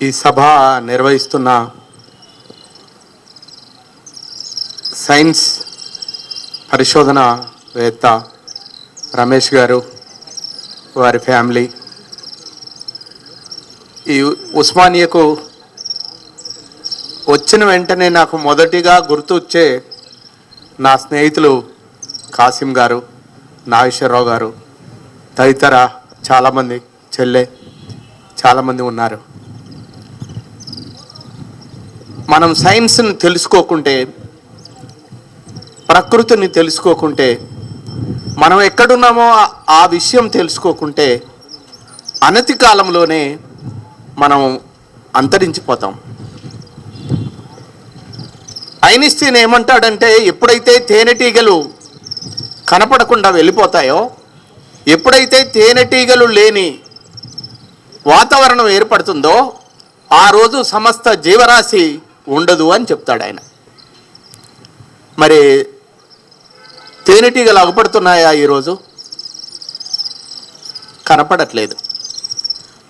ఈ సభ నిర్వహిస్తున్న సైన్స్ పరిశోధనవేత్త రమేష్ గారు వారి ఫ్యామిలీ ఈ ఉస్మానియాకు వచ్చిన వెంటనే నాకు మొదటిగా గుర్తొచ్చే నా స్నేహితులు కాసిం గారు నాగేశ్వరరావు గారు తదితర చాలామంది చెల్లె చాలామంది ఉన్నారు. మనం సైన్స్ని తెలుసుకోకుంటే ప్రకృతిని తెలుసుకోకుంటే మనం ఎక్కడున్నామో ఆ- విషయం తెలుసుకోకుంటే అనతి కాలంలోనే మనం అంతరించిపోతాం. ఐనిస్టీన్ ఏమంటాడంటే ఎప్పుడైతే తేనెటీగలు కనపడకుండా వెళ్ళిపోతాయో ఎప్పుడైతే తేనెటీగలు లేని వాతావరణం ఏర్పడుతుందో ఆ రోజు సమస్త జీవరాశి ఉండదు అని చెప్తాడు ఆయన. మరి తేనెటీగలు అగుపడుతున్నాయా ఈరోజు? కనపడట్లేదు.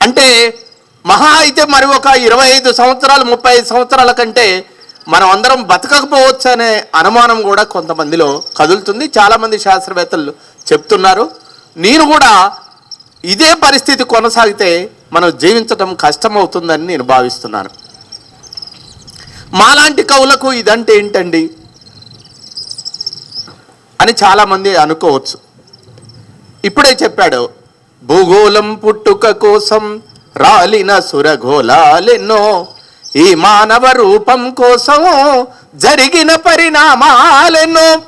అంటే మహా అయితే మరి ఒక ఇరవై ఐదు సంవత్సరాలు ముప్పై ఐదు సంవత్సరాల కంటే మనం అందరం బతకకపోవచ్చు అనే అనుమానం కూడా కొంతమందిలో కదులుతుంది. చాలామంది శాస్త్రవేత్తలు చెప్తున్నారు. నేను కూడా ఇదే పరిస్థితి కొనసాగితే మనం జీవించడం కష్టమవుతుందని నేను భావిస్తున్నాను. మాలాంటి కవులకు ఇదంటే ఏంటండి? అని చాలామంది అనుకోవచ్చు. ఇప్పుడే చెప్పాడు భూగోళం పుట్టుక కోసం రాలిన సురగోళాలెన్నో ఈ మానవ రూపం కోసం జరిగిన పరిణామాలెన్నో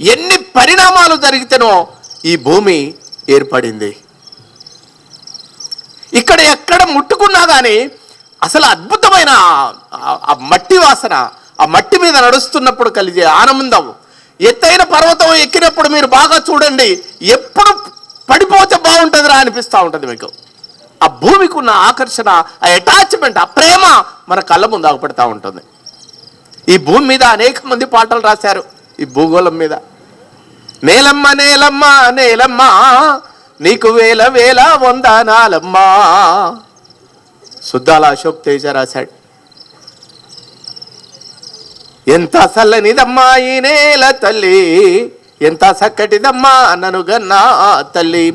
ఎన్ని పరిణామాలు జరిగితేనో ఈ భూమి ఏర్పడింది. ఇక్కడ ఎక్కడ ముట్టుకున్నా కానీ అసలు అద్భుతమైన ఆ- మట్టి వాసన ఆ మట్టి మీద నడుస్తున్నప్పుడు కలిగే ఆనందం. ఎత్తైన పర్వతం ఎక్కినప్పుడు మీరు బాగా చూడండి ఎప్పుడు పడిపోతే బాగుంటుందిరా అనిపిస్తూ ఉంటుంది మీకు. ఆ భూమికి ఉన్న ఆకర్షణ ఆ అటాచ్మెంట్ ఆ ప్రేమ మన కళ్ళ ముందు ఆగపడతా ఉంటుంది. ఈ భూమి మీద అనేక మంది పాటలు రాశారు ఈ భూగోళం మీద. నేలమ్మ నేలమ్మ నేలమ్మ నీకు వేల వేల వందనాలమ్మా సుద్దాల అశోక్ తేజ రాశాడు. ఎంత చల్లనిదమ్మా ఈ నేల తల్లి ఎంత చక్కటిదమ్మా నన్ను గన్నా తల్లి.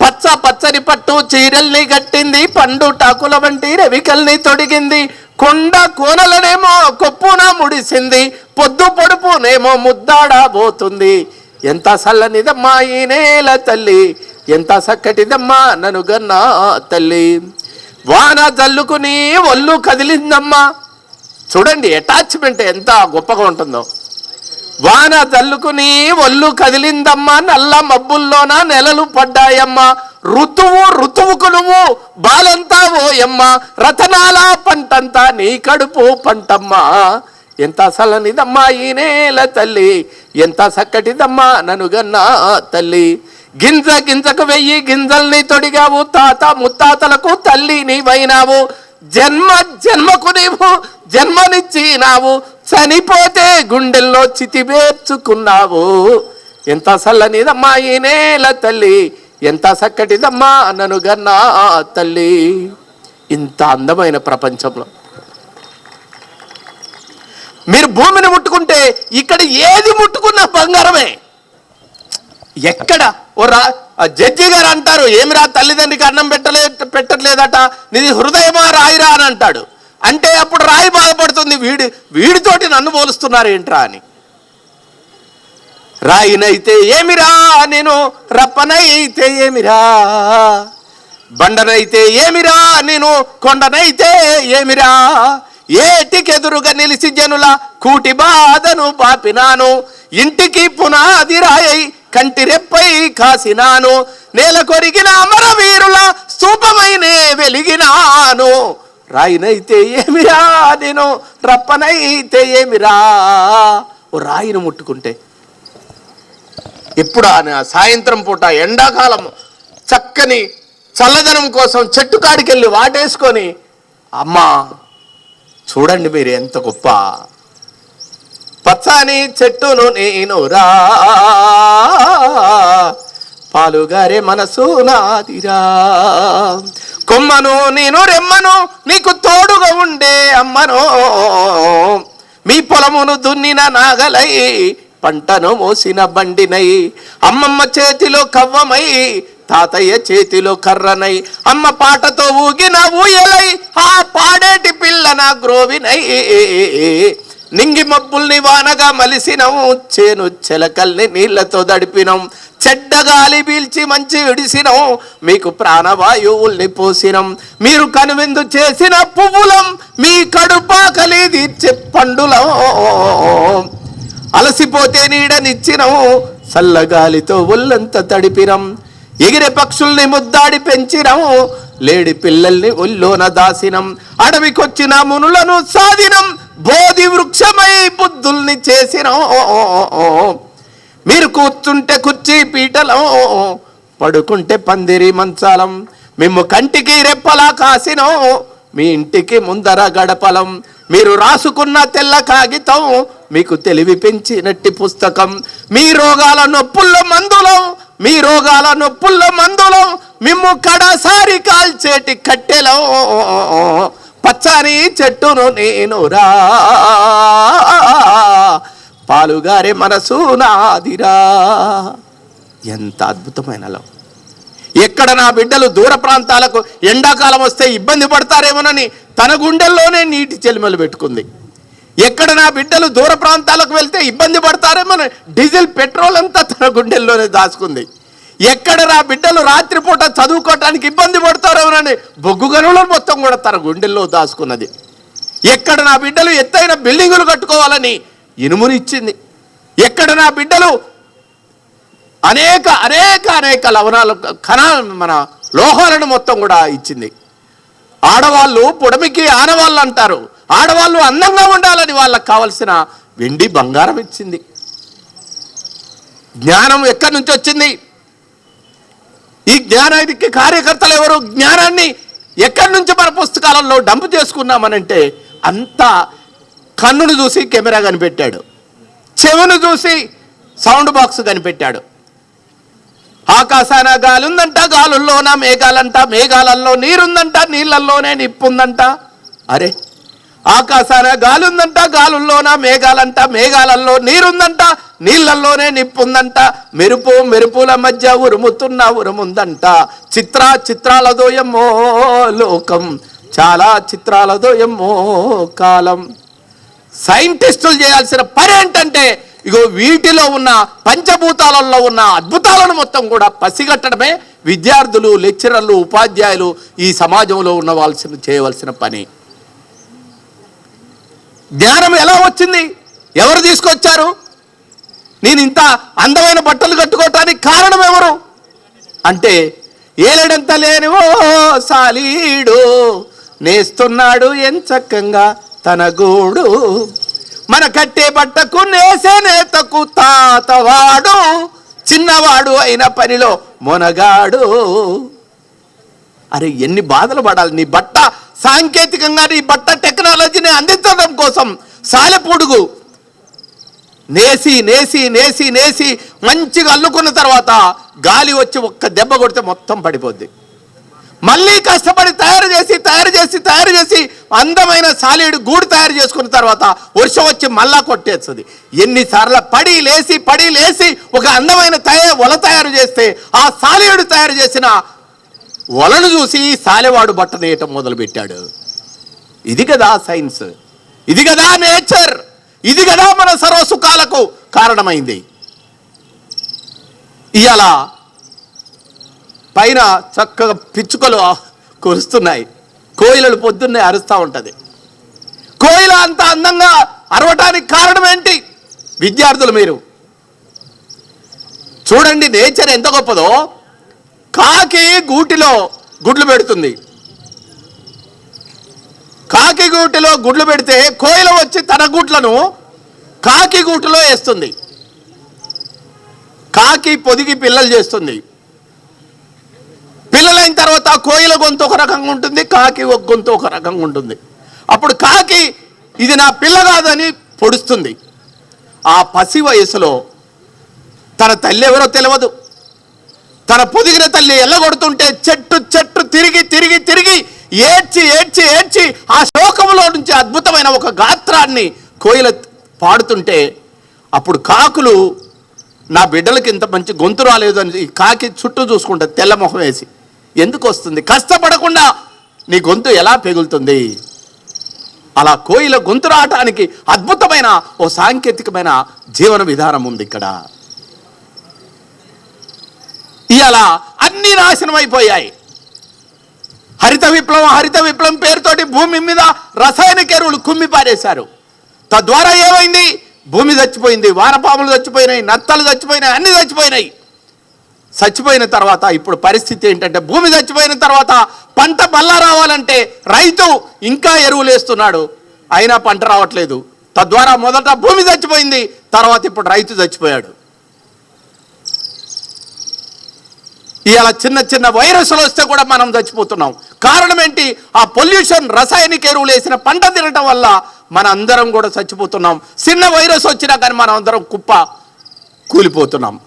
పచ్చ పచ్చని పట్టు చీరల్ని కట్టింది పండు టాకుల వంటి రవికల్ని తొడిగింది. కొండ కోనలనేమో కొప్పున ముడిసింది పొద్దు పొడుపునేమో ముద్దాడబోతుంది ఎంత చల్లనిదమ్మా ఈ నేల తల్లి ఎంత చక్కటిదమ్మా నన్ను గన్నా తల్లి. వాన జల్లుకుని ఒళ్ళు కదిలిందమ్మా. చూడండి అటాచ్మెంట్ ఎంత గొప్పగా ఉంటుందో. వాన జల్లుకుని ఒళ్ళు కదిలిందమ్మా. నల్ల మబ్బుల్లోన నెలలు పడ్డాయమ్మా. ఋతువు ఋతువుకు నువ్వు బాలంతా ఓయమ్మ రతనాల పంటంతా నీ కడుపు పంటమ్మా. ఎంత అసలనిదమ్మా ఈ నేల తల్లి. ఎంత చక్కటిదమ్మా ననుగన్నా తల్లి. గింజ గింజకు వెయ్యి గింజల్ని తొడిగావు తాత ముత్తాతలకు తల్లి నీవైనావు. జన్మ జన్మకు నీవు జన్మనిచ్చినావు. చనిపోతే గుండెల్లో చితిబేర్చుకున్నావు ఎంత చల్లనిదమ్మా ఈ నేల తల్లి ఎంత చక్కటిదమ్మా నన్ను గన్నా తల్లి. ఇంత అందమైన ప్రపంచంలో. మీరు భూమిని ముట్టుకుంటే ఇక్కడ ఏది ముట్టుకున్నా బంగారమే? ఎక్కడ? ఓ రా జడ్జి గారు అంటారు ఏమిరా తల్లిదండ్రికి అన్నం పెట్టలే పెట్టట్లేదట నీది హృదయమా రాయిరా అని అంటాడు. అంటే అప్పుడు రాయి బాధపడుతుంది వీడి వీడితోటి నన్ను పోలుస్తున్నారు ఏంట్రా అని. రాయినైతే ఏమిరా నేను రప్పనైతే ఏమిరా? బండనైతే ఏమిరా నేను కొండనైతే ఏమిరా? ఏటికెదురుగా నిలిచి జనుల కూటి బాధను పాపినాను ఇంటికి పునాది రాయై కంటి రెప్పై కాసినాను నేల కొరిగిన అమరవీరుల స్థూపమైనే వెలిగినాను. రాయినైతే ఏమిరా నేను రప్పనైతే ఏమిరా? ఓ రాయిని ముట్టుకుంటే ఎప్పుడు ఆ సాయంత్రం పూట ఎండాకాలం చక్కని చల్లదనం కోసం చెట్టు కాడికెళ్ళి వాటేసుకొని అమ్మా చూడండి మీరు ఎంత గొప్ప పచ్చని చెట్టును నేను రా. పాలుగారే మనసు నాదిరా. కొమ్మను నేను రెమ్మను నీకు తోడుగా ఉండే అమ్మను. మీ పొలమును దున్నిన నాగలై పంటను మోసిన బండినై. అమ్మమ్మ చేతిలో కవ్వమై తాతయ్య చేతిలో కర్రనై. అమ్మ పాటతో ఊగిన ఊయలై ఆ పాడేటి పిల్ల నా గ్రోవినై. నింగి మబ్బుల్ని వానగా మలిసినం చేను చెలకల్ని నీళ్ళతో దడిపినం. చెడ్డ గాలి పీల్చి మంచి విడిసినం మీకు ప్రాణవాయువుల్ని పోసినం. మీరు కనువిందు చేసిన పువ్వులం మీ కడుపాకలి తీర్చే పండులం అలసిపోతే నీడనిచ్చినం చల్లగాలితో ఒళ్ళంత తడిపినం. ఎగిరే పక్షుల్ని ముద్దాడి పెంచినం లేడి పిల్లల్ని ఒల్లోన దాసినం. అడవికొచ్చిన మునులను సాధినం బోధి వృక్షమై బుద్ధుల్ని చేసిన మీరు కూర్చుంటే కుర్చీ పీటలం పడుకుంటే పందిరి మంచాలం. మేము కంటికి రెప్పలా కాసినం మీ ఇంటికి ముందర గడపలం. మీరు రాసుకున్న తెల్ల కాగితం మీకు తెలివి పెంచినట్టి పుస్తకం. మీ రోగాల నొప్పుల్లో మందులం మీ రోగాల నొప్పుల్లో మందులం. మిమ్ము కడసారి కాల్చేటి కట్టెలం పచ్చని చెట్టును నేను రా. పాలుగారే మనసు నాదిరా. ఎంత అద్భుతమైన లవ్. ఎక్కడ నా బిడ్డలు దూర ప్రాంతాలకు ఎండాకాలం వస్తే ఇబ్బంది పడతారేమోనని తన గుండెల్లోనే నీటి చెలిమలు పెట్టుకుంది. ఎక్కడ నా బిడ్డలు దూర ప్రాంతాలకు వెళ్తే ఇబ్బంది పడతారేమోనని డీజిల్ పెట్రోల్ అంతా తన గుండెల్లోనే దాచుకుంది. ఎక్కడ నా బిడ్డలు రాత్రిపూట చదువుకోవటానికి ఇబ్బంది పడతారేమోనని బొగ్గు గనులను మొత్తం కూడా తన గుండెల్లో దాచుకున్నది. ఎక్కడ నా బిడ్డలు ఎత్తైన బిల్డింగులు కట్టుకోవాలని ఇనుమునిచ్చింది. ఎక్కడ నా బిడ్డలు అనేక అనేక అనేక లవణాలు కణ మన లోహాలను మొత్తం కూడా ఇచ్చింది. ఆడవాళ్ళు పొడమికి ఆనవాళ్ళు అంటారు. ఆడవాళ్ళు అందంగా ఉండాలని వాళ్ళకి కావలసిన వెండి బంగారం ఇచ్చింది. జ్ఞానం ఎక్కడి నుంచి వచ్చింది? ఈ జ్ఞానానికి కార్యకర్తలు ఎవరు? జ్ఞానాన్ని ఎక్కడి నుంచి మన పుస్తకాలలో డంప్ చేసుకున్నామనంటే అంతా కన్నును చూసి కెమెరా కనిపెట్టాడు. చెవును చూసి సౌండ్ బాక్స్ కనిపెట్టాడు. ఆకాశాన గాలి ఉందంట గాలుల్లోన మేఘాలంట మేఘాలల్లో నీరుందంట నీళ్ళల్లోనే నిప్పుందంట. అరే ఆకాశాన గాలుందంట ఉందంట గాలుల్లోన మేఘాలంట మేఘాలల్లో నీరుందంట నీళ్ళల్లోనే నిప్పుందంట. మెరుపు మెరుపుల మధ్య ఉరుముతున్న ఉరుముందంట. చిత్ర చిత్రాలదో ఎమ్మో లోకం చాలా చిత్రాలదో ఎమ్మో కాలం. సైంటిస్టులు చేయాల్సిన పని ఏంటంటే ఇగో వీటిలో ఉన్న పంచభూతాలలో ఉన్న అద్భుతాలను మొత్తం కూడా పసిగట్టడమే విద్యార్థులు లెక్చరర్లు ఉపాధ్యాయులు ఈ సమాజంలో ఉన్నవాల్సిన చేయవలసిన పని. జ్ఞానం ఎలా వచ్చింది? ఎవరు తీసుకొచ్చారు? నేను ఇంత అందమైన బట్టలు కట్టుకోవటానికి కారణం ఎవరు? అంటే ఏలడంత లేనివో ఓ సాలీడు నేస్తున్నాడు ఎంచక్కంగా తన గూడు. మన కట్టే బట్టకు నేసే నేతకు తాతవాడు చిన్నవాడు అయిన పనిలో మొనగాడు. అరే ఎన్ని బాధలు పడాలి. నీ బట్ట సాంకేతికంగా ఈ బట్ట టెక్నాలజీని అందించడం కోసం సాలెపొడుగు నేసి నేసి నేసి నేసి మంచిగా అల్లుకున్న తర్వాత గాలి వచ్చి ఒక్క దెబ్బ కొడితే మొత్తం పడిపోద్ది. మళ్ళీ కష్టపడి తయారు చేసి తయారు చేసి తయారు చేసి అందమైన సాలీడు గూడు తయారు చేసుకున్న తర్వాత వర్షం వచ్చి మళ్ళా కొట్టేస్తుంది. ఎన్నిసార్లు పడి లేసి పడి లేసి ఒక అందమైన తయ వల తయారు చేస్తే ఆ సాలీడు తయారు చేసిన వలను చూసి సాలెవాడు బట్టనేయటం మొదలుపెట్టాడు. ఇది కదా సైన్స్. ఇది కదా నేచర్. ఇది కదా మన సర్వసుఖాలకు కారణమైంది. ఇవాళ పైన చక్కగా పిచ్చుకలు కురుస్తున్నాయి. కోయిలలు పొద్దున్నే అరుస్తూ ఉంటుంది. కోయిల అంత అందంగా అరవటానికి కారణం ఏంటి విద్యార్థులు మీరు. చూడండి నేచర్ ఎంత గొప్పదో. కాకి గూటిలో గుడ్లు పెడుతుంది. కాకి గూటిలో గుడ్లు పెడితే కోయిల వచ్చి తన గుడ్లను కాకి గూటిలో వేస్తుంది. కాకి పొదిగి పిల్లలు చేస్తుంది. పిల్లలైన తర్వాత కోయిల గొంతు ఒక రకంగా ఉంటుంది కాకి ఒక గొంతు ఒక రకంగా ఉంటుంది. అప్పుడు కాకి ఇది నా పిల్ల కాదని పొడుస్తుంది. ఆ పసి వయసులో తన తల్లి ఎవరో తెలియదు. తన పొదిగిన తల్లి ఎల్లగొడుతుంటే చెట్టు చెట్టు తిరిగి తిరిగి తిరిగి ఏడ్చి ఏడ్చి ఏడ్చి ఆ శోకంలో నుంచి అద్భుతమైన ఒక గాత్రాన్ని కోయిల పాడుతుంటే అప్పుడు కాకులు నా బిడ్డలకి ఇంత మంచి గొంతు రాలేదు అని ఈ కాకి చుట్టూ చూసుకుంటా తెల్ల మొహం వేసి ఎందుకు వస్తుంది? కష్టపడకుండా నీ గొంతు ఎలా పెగులుతుంది? అలా కోయిల గొంతు రావటానికి అద్భుతమైన ఓ సాంకేతికమైన జీవన విధానం ఉంది ఇక్కడ. ఇవాళ అన్ని నాశనం అయిపోయాయి హరిత విప్లవం హరిత విప్లవం పేరుతోటి భూమి మీద రసాయనిక ఎరువులు కుమ్మి పారేశారు తద్వారా ఏమైంది? భూమి చచ్చిపోయింది వానపాములు చచ్చిపోయినాయి నత్తలు చచ్చిపోయినాయి అన్ని చచ్చిపోయినాయి. చచ్చిపోయిన తర్వాత ఇప్పుడు పరిస్థితి ఏంటంటే భూమి చచ్చిపోయిన తర్వాత పంట మళ్ళా రావాలంటే రైతు ఇంకా ఎరువులు వేస్తున్నాడు. అయినా పంట రావట్లేదు. తద్వారా మొదట భూమి చచ్చిపోయింది తర్వాత ఇప్పుడు రైతు చచ్చిపోయాడు. ఇలా చిన్న చిన్న వైరస్లు వస్తే కూడా మనం చచ్చిపోతున్నాం. కారణం ఏంటి? ఆ పొల్యూషన్ రసాయనిక ఎరువులు వేసిన పంట తినటం వల్ల మన అందరం కూడా చచ్చిపోతున్నాం. చిన్న వైరస్ వచ్చినా కానీ మనం అందరం కుప్ప కూలిపోతున్నాం.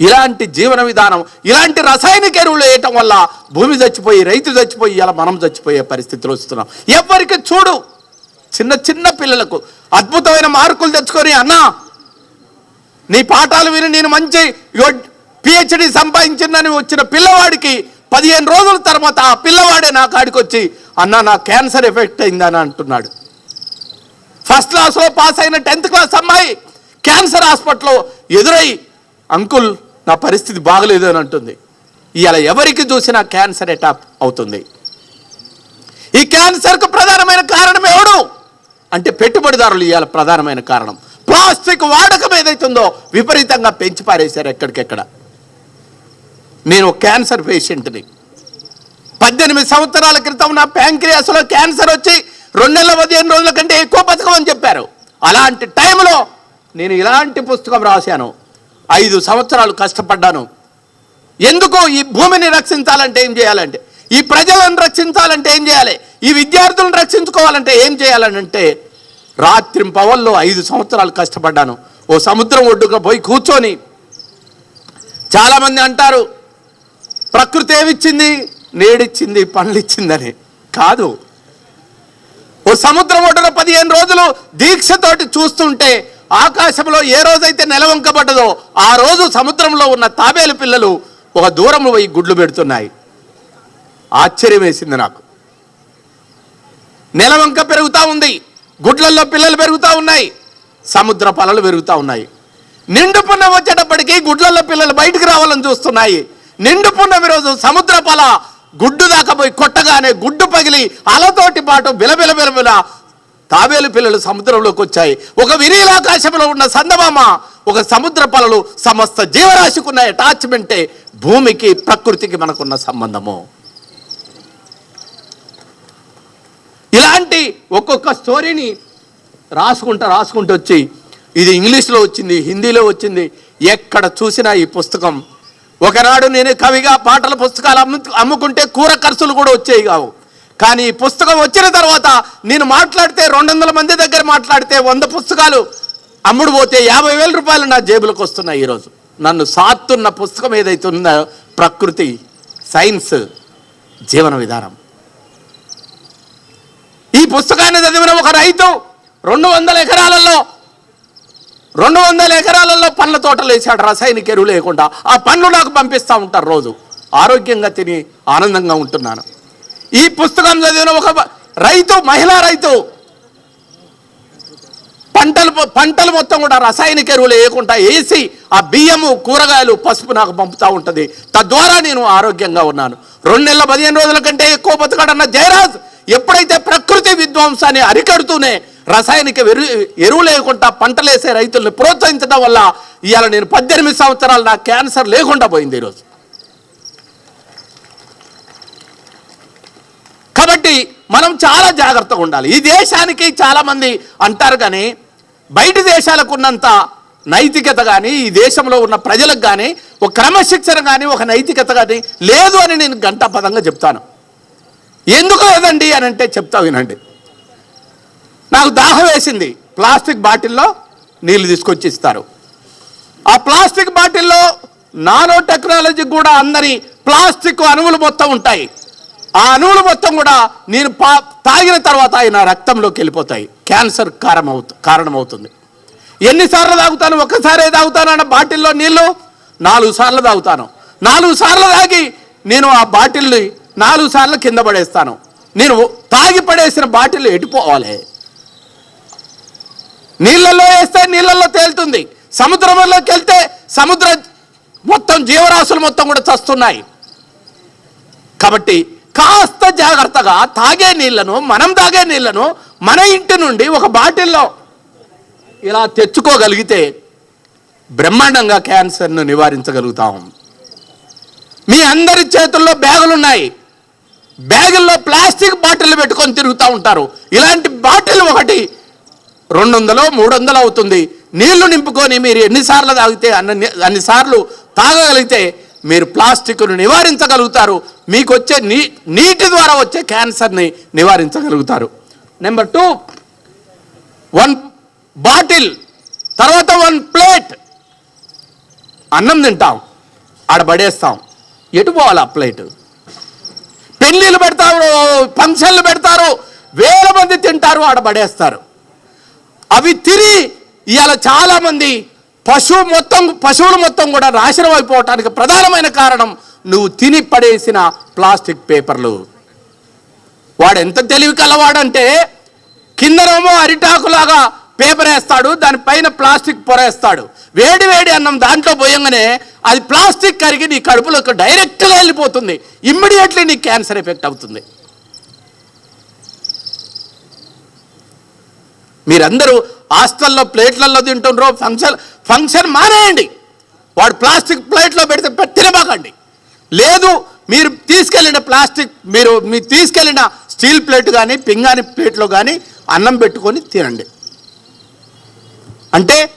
ఇలాంటి జీవన విధానం ఇలాంటి రసాయనిక ఎరువులు వేయటం వల్ల భూమి చచ్చిపోయి రైతు చచ్చిపోయి ఇలా మనం చచ్చిపోయే పరిస్థితులు వస్తున్నాం. ఎవరికి చూడు. చిన్న చిన్న పిల్లలకు అద్భుతమైన మార్కులు తెచ్చుకొని అన్నా నీ పాఠాలు విని నేను మంచి పిహెచ్డి సంపాదించిందని వచ్చిన పిల్లవాడికి పదిహేను రోజుల తర్వాత ఆ పిల్లవాడే నా కాడికి వచ్చి అన్న నా క్యాన్సర్ ఎఫెక్ట్ అయిందని అంటున్నాడు. ఫస్ట్ క్లాస్లో పాస్ అయిన టెన్త్ క్లాస్ అమ్మాయి క్యాన్సర్ హాస్పిటల్లో ఎదురై అంకుల్ నా పరిస్థితి బాగలేదు అని అంటుంది. ఇలా ఎవరికి చూసినా క్యాన్సర్ అటాక్ అవుతుంది. ఈ క్యాన్సర్కు ప్రధానమైన కారణం ఎవడు అంటే పెట్టుబడిదారులు ఇవాళ ప్రధానమైన కారణం. ప్లాస్టిక్ వాడకం ఏదైతుందో విపరీతంగా పెంచి పారేశారు ఎక్కడికెక్కడ. నేను క్యాన్సర్ పేషెంట్ని. పద్దెనిమిది సంవత్సరాల క్రితం నా ప్యాంక్రియాస్లో క్యాన్సర్ వచ్చి రెండు నెలల పదిహేను రోజుల కంటే ఎక్కువ బతకమని చెప్పారు. అలాంటి టైంలో నేను ఇలాంటి పుస్తకం రాశాను. ఐదు సంవత్సరాలు కష్టపడ్డాను. ఎందుకు ఈ భూమిని రక్షించాలంటే ఏం చేయాలంటే ఈ ప్రజలను రక్షించాలంటే ఏం చేయాలి ఈ విద్యార్థులను రక్షించుకోవాలంటే ఏం చేయాలని అంటే రాత్రి పవల్లో ఐదు సంవత్సరాలు కష్టపడ్డాను. ఓ సముద్రం ఒడ్డుగా పోయి కూర్చొని చాలామంది అంటారు ప్రకృతి ఏమిచ్చింది? నేడిచ్చింది పండ్లు ఇచ్చిందని కాదు. ఓ సముద్రం ఒడ్డున పదిహేను రోజులు దీక్షతోటి చూస్తుంటే ఆకాశంలో ఏ రోజైతే నెలవంకబడ్డదో ఆ రోజు సముద్రంలో ఉన్న తాబేలు పిల్లలు ఒక దూరం పోయి గుడ్లు పెడుతున్నాయి. ఆశ్చర్యం వేసింది నాకు. నెలవంక పెరుగుతూ ఉంది. గుడ్లల్లో పిల్లలు పెరుగుతూ ఉన్నాయి. సముద్ర పలలు పెరుగుతూ ఉన్నాయి. నిండు పుణ్యం వచ్చేటప్పటికీ గుడ్లల్లో పిల్లలు బయటికి రావాలని చూస్తున్నాయి. నిండు పున్నమి రోజు సముద్రపల గుడ్డు దాకా పోయి కొట్టగానే గుడ్డు పగిలి అలతోటి పాటు బిలబిల బిలబిల తాబేలు పిల్లలు సముద్రంలోకి వచ్చాయి. ఒక వినీలాకాశంలో ఉన్న సందమామ ఒక సముద్ర పలలు సమస్త జీవరాశికున్న అటాచ్మెంటే భూమికి ప్రకృతికి మనకున్న సంబంధము. ఇలాంటి ఒక్కొక్క స్టోరీని రాసుకుంటా రాసుకుంటూ వచ్చి ఇది ఇంగ్లీష్లో వచ్చింది హిందీలో వచ్చింది ఎక్కడ చూసినా ఈ పుస్తకం ఒకనాడు నేను కవిగా పాటల పుస్తకాలు అమ్ము అమ్ముకుంటే కూర ఖర్చులు కూడా వచ్చేవి కావు. కానీ ఈ పుస్తకం వచ్చిన తర్వాత నేను మాట్లాడితే రెండు వందల మంది దగ్గర మాట్లాడితే వంద పుస్తకాలు అమ్ముడు పోతే యాభై వేల రూపాయలు నా జేబులకు వస్తున్నాయి ఈరోజు. నన్ను సాత్తున్న పుస్తకం ఏదైతే ఉందో ప్రకృతి సైన్స్ జీవన విధానం. ఈ పుస్తకాన్ని చదివిన ఒక రైతు రెండు వందల ఎకరాలలో రెండు వందల ఎకరాలలో పండ్ల తోటలు వేసాడు రసాయనిక ఎరువు లేకుండా. ఆ పండ్లు నాకు పంపిస్తూ ఉంటారు రోజు. ఆరోగ్యంగా తిని ఆనందంగా ఉంటున్నాను. ఈ పుస్తకం చదివిన ఒక రైతు మహిళా రైతు పంటలు పంటలు మొత్తం కూడా రసాయనిక ఎరువులు వేయకుండా వేసి ఆ బియ్యము కూరగాయలు పసుపు నాకు పంపుతూ ఉంటుంది. తద్వారా నేను ఆరోగ్యంగా ఉన్నాను. రెండు నెలల పదిహేను రోజుల కంటే ఎక్కువ బతకడన్న జయరాజ్ ఎప్పుడైతే ప్రకృతి విధ్వంసాన్ని అరికడుతూనే రసాయనిక ఎరు ఎరువు లేకుండా పంటలు వేసే రైతుల్ని ప్రోత్సహించడం వల్ల ఇవాళ నేను పద్దెనిమిది సంవత్సరాలు నా క్యాన్సర్ లేకుండా పోయింది ఈరోజు. కాబట్టి మనం చాలా జాగ్రత్తగా ఉండాలి. ఈ దేశానికి చాలామంది అంటారు కానీ బయట దేశాలకు ఉన్నంత నైతికత కానీ ఈ దేశంలో ఉన్న ప్రజలకు కానీ ఒక క్రమశిక్షణ కానీ ఒక నైతికత కానీ లేదు అని నేను గంటాపదంగా చెప్తాను. ఎందుకు లేదండి అని అంటే చెప్తా వినండి. నాకు దాహం వేసింది. ప్లాస్టిక్ బాటిల్లో నీళ్ళు తీసుకొచ్చి ఇస్తారు. ఆ ప్లాస్టిక్ బాటిల్లో నానో టెక్నాలజీ కూడా అందని ప్లాస్టిక్ అణువులు మొత్తం ఉంటాయి. ఆ అణువులు మొత్తం కూడా నేను పా తాగిన తర్వాత అవి నా రక్తంలోకి వెళ్ళిపోతాయి. క్యాన్సర్ కారణమవు కారణమవుతుంది. ఎన్నిసార్లు తాగుతాను? ఒక్కసారే తాగుతాను అన్న బాటిల్లో నీళ్ళు నాలుగు సార్లు తాగుతాను. నాలుగు సార్లు తాగి నేను ఆ బాటిల్ని నాలుగు సార్లు కింద పడేస్తాను. నేను తాగి పడేసిన బాటిల్ ఎటుపోవాలి నీళ్ళల్లో వేస్తే నీళ్ళల్లో తేలుతుంది. సముద్రంలోకి వెళ్తే సముద్ర మొత్తం జీవరాశులు మొత్తం కూడా చస్తున్నాయి. కాబట్టి కాస్త జాగ్రత్తగా తాగే నీళ్ళను మనం తాగే నీళ్ళను మన ఇంటి నుండి ఒక బాటిల్లో ఇలా తెచ్చుకోగలిగితే బ్రహ్మాండంగా క్యాన్సర్ను నివారించగలుగుతాం. మీ అందరి చేతుల్లో బ్యాగులు ఉన్నాయి బ్యాగుల్లో ప్లాస్టిక్ బాటిల్ పెట్టుకొని తిరుగుతూ ఉంటారు. ఇలాంటి బాటిల్ ఒకటి రెండు వందలు మూడు వందలు అవుతుంది. నీళ్ళు నింపుకొని మీరు ఎన్నిసార్లు తాగితే అన్ని అన్నిసార్లు తాగగలిగితే మీరు ప్లాస్టిక్ను నివారించగలుగుతారు. మీకు వచ్చే నీ నీటి ద్వారా వచ్చే క్యాన్సర్ని నివారించగలుగుతారు. నెంబర్ టూ వన్ బాటిల్ తర్వాత వన్ ప్లేట్ అన్నం తింటాం. ఆడ పడేస్తాం. ఎటు పోవాలి ఆ ప్లేట్? పెళ్ళిళ్ళు పెడతారు ఫంక్షన్లు పెడతారు వేల మంది తింటారు ఆడ పడేస్తారు. అవి తిరిగి ఇవాళ చాలామంది పశువు మొత్తం పశువులు మొత్తం కూడా నాశనం అయిపోవటానికి ప్రధానమైన కారణం నువ్వు తిని పడేసిన ప్లాస్టిక్ పేపర్లు. వాడు ఎంత తెలివి కలవాడంటే కిందనేమో అరిటాకులాగా పేపర్ వేస్తాడు దానిపైన ప్లాస్టిక్ పొరేస్తాడు. వేడి వేడి అన్నం దాంట్లో పోయంగానే అది ప్లాస్టిక్ కరిగి నీ కడుపులోకి డైరెక్ట్గా వెళ్ళిపోతుంది. ఇమ్మీడియట్లీ నీకు క్యాన్సర్ ఎఫెక్ట్ అవుతుంది. మీరందరూ హాస్టల్లో ప్లేట్లలో తింటుండ్రో ఫంక్షన్ ఫంక్షన్ మానేయండి. వాడు ప్లాస్టిక్ ప్లేట్లో పెడితే పె- తినబాకండి. లేదు మీరు తీసుకెళ్ళిన ప్లాస్టిక్ మీరు మీరు తీసుకెళ్ళిన స్టీల్ ప్లేట్ కానీ పింగాని ప్లేట్లో కానీ అన్నం పెట్టుకొని తినండి. అంటే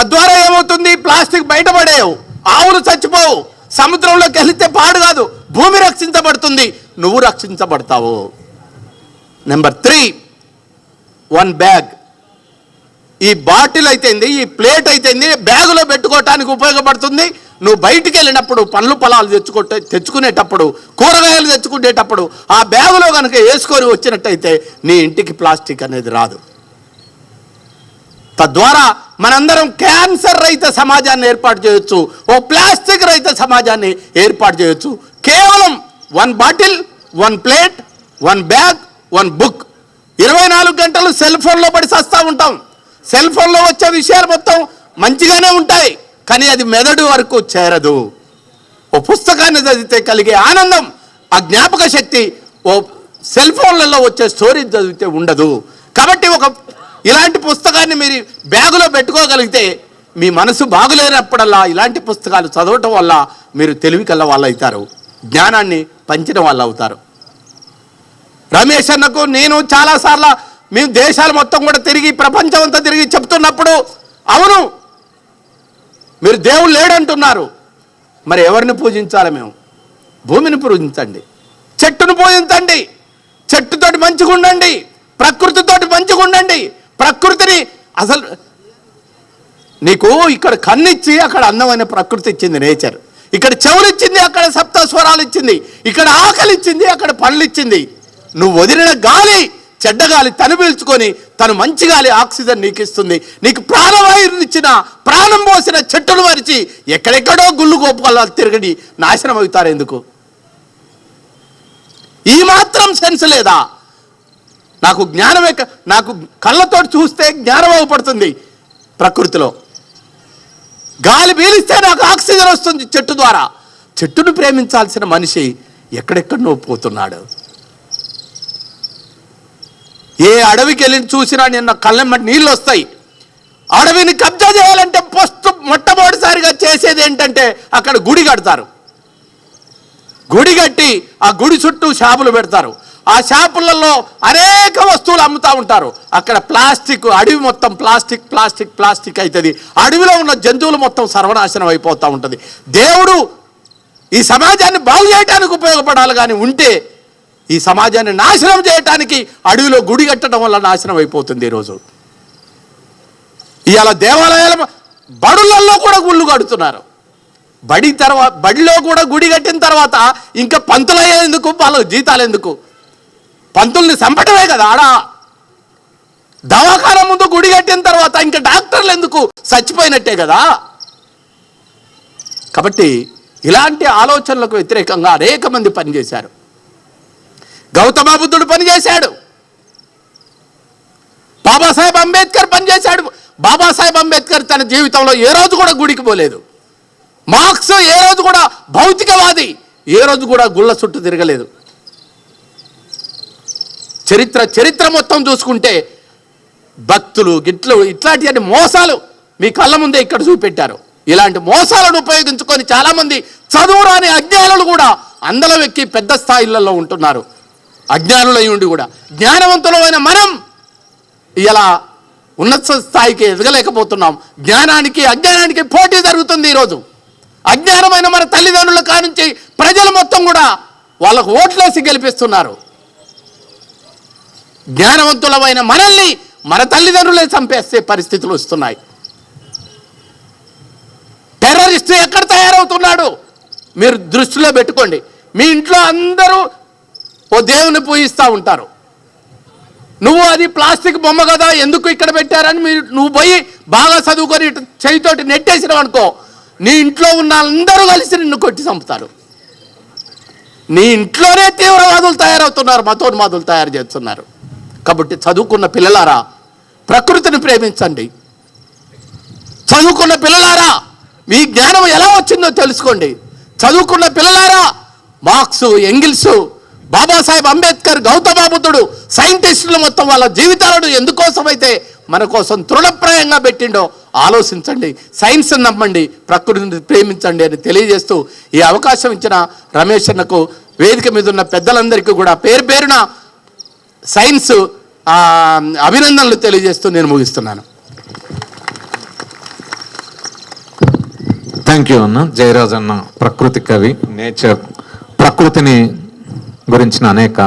తద్వారా ఏమవుతుంది? ప్లాస్టిక్ బయటపడేవు ఆవులు చచ్చిపోవు. సముద్రంలోకి వెళితే పాడు కాదు. భూమి రక్షించబడుతుంది. నువ్వు రక్షించబడతావు. Number three. One bag. ఈ బాటిల్ అయితేంది ఈ ప్లేట్ అయితేంది బ్యాగులో పెట్టుకోవటానికి ఉపయోగపడుతుంది. నువ్వు బయటికి వెళ్ళినప్పుడు పండ్లు పొలాలు తెచ్చుకో తెచ్చుకునేటప్పుడు కూరగాయలు తెచ్చుకునేటప్పుడు ఆ బ్యాగులో కనుక వేసుకొని వచ్చినట్టయితే నీ ఇంటికి ప్లాస్టిక్ అనేది రాదు. తద్వారా మనందరం క్యాన్సర్ రహిత సమాజాన్ని ఏర్పాటు చేయొచ్చు. ఓ ప్లాస్టిక్ రహిత సమాజాన్ని ఏర్పాటు చేయొచ్చు. కేవలం one bottle one plate one bag one book. ఇరవై నాలుగు గంటలు సెల్ ఫోన్లో పడి సస్తా ఉంటాం. సెల్ ఫోన్లో వచ్చే విషయాలు మొత్తం మంచిగానే ఉంటాయి కానీ అది మెదడు వరకు చేరదు. ఓ పుస్తకాన్ని చదివితే కలిగే ఆనందం ఆ జ్ఞాపక శక్తి ఓ సెల్ ఫోన్లలో వచ్చే స్టోరీ చదివితే ఉండదు. కాబట్టి ఒక ఇలాంటి పుస్తకాన్ని మీరు బ్యాగులో పెట్టుకోగలిగితే మీ మనసు బాగులేనప్పుడల్లా ఇలాంటి పుస్తకాలు చదవటం వల్ల మీరు తెలివి కల్ల వాళ్ళు అవుతారు జ్ఞానాన్ని పంచిన వాళ్ళు అవుతారు రమేష్ అన్నకు నేను చాలాసార్లు మేము దేశాలు మొత్తం కూడా తిరిగి ప్రపంచం అంతా తిరిగి చెప్తున్నప్పుడు అవును మీరు దేవుడు లేడంటున్నారు. మరి ఎవరిని పూజించాలి మేము? భూమిని పూజించండి. చెట్టును పూజించండి. చెట్టుతోటి మంచిగా ఉండండి. ప్రకృతితోటి మంచిగా ఉండండి. ప్రకృతిని అసలు నీకు ఇక్కడ కన్నిచ్చి అక్కడ అందమైన ప్రకృతి ఇచ్చింది నేచర్. ఇక్కడ చెవులు ఇచ్చింది అక్కడ సప్త స్వరాలు ఇచ్చింది. ఇక్కడ ఆకలి ఇచ్చింది అక్కడ పళ్ళు ఇచ్చింది నువ్వు వదిలిన గాలి చెడ్డగాలి తను పీల్చుకొని తను మంచి గాలి ఆక్సిజన్ నీకు ఇస్తుంది నీకు ప్రాణవాయువుని ఇచ్చిన ప్రాణం పోసిన చెట్టును మరిచి ఎక్కడెక్కడో గుళ్ళు గోపాలు తిరగడి నాశనం అవుతారు ఎందుకు? ఈ మాత్రం సెన్స్ లేదా? నాకు జ్ఞానమే నాకు కళ్ళతో చూస్తే జ్ఞానం అవపడుతుంది ప్రకృతిలో. గాలి పీలిస్తే నాకు ఆక్సిజన్ వస్తుంది చెట్టు ద్వారా. చెట్టును ప్రేమించాల్సిన మనిషి ఎక్కడెక్కడో పోతున్నాడు. ఏ అడవికి వెళ్ళి చూసినా నిన్న కళ్ళెమ్మటి నీళ్ళు వస్తాయి అడవిని కబ్జా చేయాలంటే ఫస్ట్ మొట్టమొదటిసారిగా చేసేది ఏంటంటే అక్కడ గుడి కడతారు. గుడి కట్టి ఆ గుడి చుట్టూ షాపులు పెడతారు. ఆ షాపులలో అనేక వస్తువులు అమ్ముతా ఉంటారు. అక్కడ ప్లాస్టిక్ అడవి మొత్తం ప్లాస్టిక్ ప్లాస్టిక్ ప్లాస్టిక్ అవుతుంది అడవిలో ఉన్న జంతువులు మొత్తం సర్వనాశనం అయిపోతూ ఉంటుంది. దేవుడు ఈ సమాజాన్ని బాగు చేయడానికి ఉపయోగపడాలి కానీ ఉంటే ఈ సమాజాన్ని నాశనం చేయటానికి అడవిలో గుడి కట్టడం వల్ల నాశనం అయిపోతుంది ఈరోజు. ఇవాళ దేవాలయాల బడులలో కూడా గుళ్ళు కడుతున్నారు. బడి తర్వాత బడిలో కూడా గుడి కట్టిన తర్వాత ఇంకా పంతులయ్యే ఎందుకు వాళ్ళకు జీతాలు ఎందుకు? పంతుల్ని చంపటమే కదా ఆడ. దవాఖాన ముందు గుడి కట్టిన తర్వాత ఇంకా డాక్టర్లు ఎందుకు? చచ్చిపోయినట్టే కదా. కాబట్టి ఇలాంటి ఆలోచనలకు వ్యతిరేకంగా అనేక మంది పనిచేశారు. గౌతమ బుద్ధుడు పనిచేశాడు బాబాసాహెబ్ అంబేద్కర్ పనిచేశాడు బాబాసాహెబ్ అంబేద్కర్ తన జీవితంలో ఏ రోజు కూడా గుడికి పోలేదు. మార్క్స్ ఏ రోజు కూడా భౌతికవాది ఏ రోజు కూడా గుళ్ళ చుట్టూ తిరగలేదు. చరిత్ర చరిత్ర మొత్తం చూసుకుంటే భక్తులు గిట్లు ఇట్లాంటి మోసాలు మీ కళ్ళ ముందే ఇక్కడ చూపెట్టారు. ఇలాంటి మోసాలను ఉపయోగించుకొని చాలామంది చదువురాని అజ్ఞానులు కూడా అందలం ఎక్కి పెద్ద స్థాయిలలో ఉంటున్నారు. అజ్ఞానులై ఉండి కూడా జ్ఞానవంతులమైన మనం ఇలా ఉన్నత స్థాయికి ఎదగలేకపోతున్నాం. జ్ఞానానికి అజ్ఞానానికి పోటీ జరుగుతుంది ఈరోజు. అజ్ఞానమైన మన తల్లిదండ్రుల కానుంచి ప్రజలు మొత్తం కూడా వాళ్ళకు ఓట్లేసి గెలిపిస్తున్నారు. జ్ఞానవంతులమైన మనల్ని మన తల్లిదండ్రులే చంపేస్తే పరిస్థితులు వస్తున్నాయి. టెర్రరిస్ట్ ఎక్కడ తయారవుతున్నాడు? మీరు దృష్టిలో పెట్టుకోండి. మీ ఇంట్లో అందరూ ఓ దేవుని పూజిస్తూ ఉంటారు. నువ్వు అది ప్లాస్టిక్ బొమ్మ కదా ఎందుకు ఇక్కడ పెట్టారని మీరు నువ్వు పోయి బాగా చదువుకొని చేయితోటి నెట్టేసినావు అనుకో నీ ఇంట్లో ఉన్న అందరూ కలిసి నిన్ను కొట్టి చంపుతారు. నీ ఇంట్లోనే తీవ్రవాదులు తయారవుతున్నారు మతోన్మాదులు తయారు చేస్తున్నారు. కాబట్టి చదువుకున్న పిల్లలారా ప్రకృతిని ప్రేమించండి. చదువుకున్న పిల్లలారా మీ జ్ఞానం ఎలా వచ్చిందో తెలుసుకోండి. చదువుకున్న పిల్లలారా మార్క్స్ ఎంగిల్స్ బాబాసాహెబ్ అంబేద్కర్ గౌతమ బుద్ధుడు సైంటిస్టులు మొత్తం వాళ్ళ జీవితాలను ఎందుకోసమైతే మన కోసం తృణప్రాయంగా పెట్టిండో ఆలోచించండి సైన్స్ నమ్మండి ప్రకృతిని ప్రేమించండి అని తెలియజేస్తూ ఈ అవకాశం ఇచ్చిన రమేష్ అన్నకు వేదిక మీద ఉన్న పెద్దలందరికీ కూడా పేరు పేరున సైన్స్ అభినందనలు తెలియజేస్తూ నేను ముగిస్తున్నాను. థ్యాంక్ యూ అన్న. జయరాజ్ అన్న ప్రకృతి కవి నేచర్ ప్రకృతిని గురించిన అనేక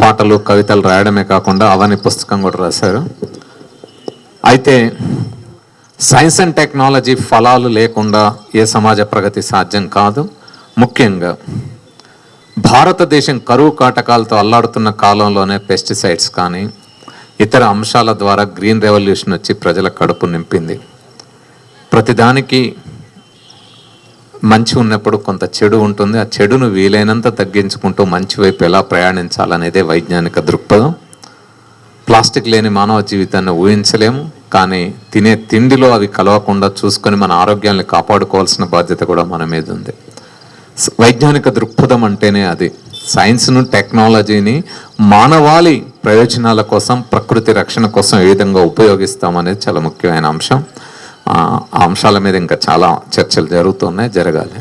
పాటలు కవితలు రాయడమే కాకుండా అవని పుస్తకం కూడా రాశారు. అయితే సైన్స్ అండ్ టెక్నాలజీ ఫలాలు లేకుండా ఏ సమాజ ప్రగతి సాధ్యం కాదు. ముఖ్యంగా భారతదేశం కరువు కాటకాలతో అల్లాడుతున్న కాలంలోనే పెస్టిసైడ్స్ కానీ ఇతర అంశాల ద్వారా గ్రీన్ రెవల్యూషన్ వచ్చి ప్రజల కడుపు నింపింది. ప్రతిదానికి మంచి ఉన్నప్పుడు కొంత చెడు ఉంటుంది. ఆ చెడును వీలైనంత తగ్గించుకుంటూ మంచి వైపు ఎలా ప్రయాణించాలనేదే వైజ్ఞానిక దృక్పథం. ప్లాస్టిక్ లేని మానవ జీవితాన్ని ఊహించలేము. కానీ తినే తిండిలో అవి కలవకుండా చూసుకొని మన ఆరోగ్యాన్ని కాపాడుకోవాల్సిన బాధ్యత కూడా మన మీద ఉంది. వైజ్ఞానిక దృక్పథం అంటేనే అది. సైన్స్ను టెక్నాలజీని మానవాళి ప్రయోజనాల కోసం ప్రకృతి రక్షణ కోసం ఏ విధంగా ఉపయోగిస్తామనేది చాలా ముఖ్యమైన అంశం. అంశాల మీద ఇంకా చాలా చర్చలు జరుగుతున్నాయి జరగాలి.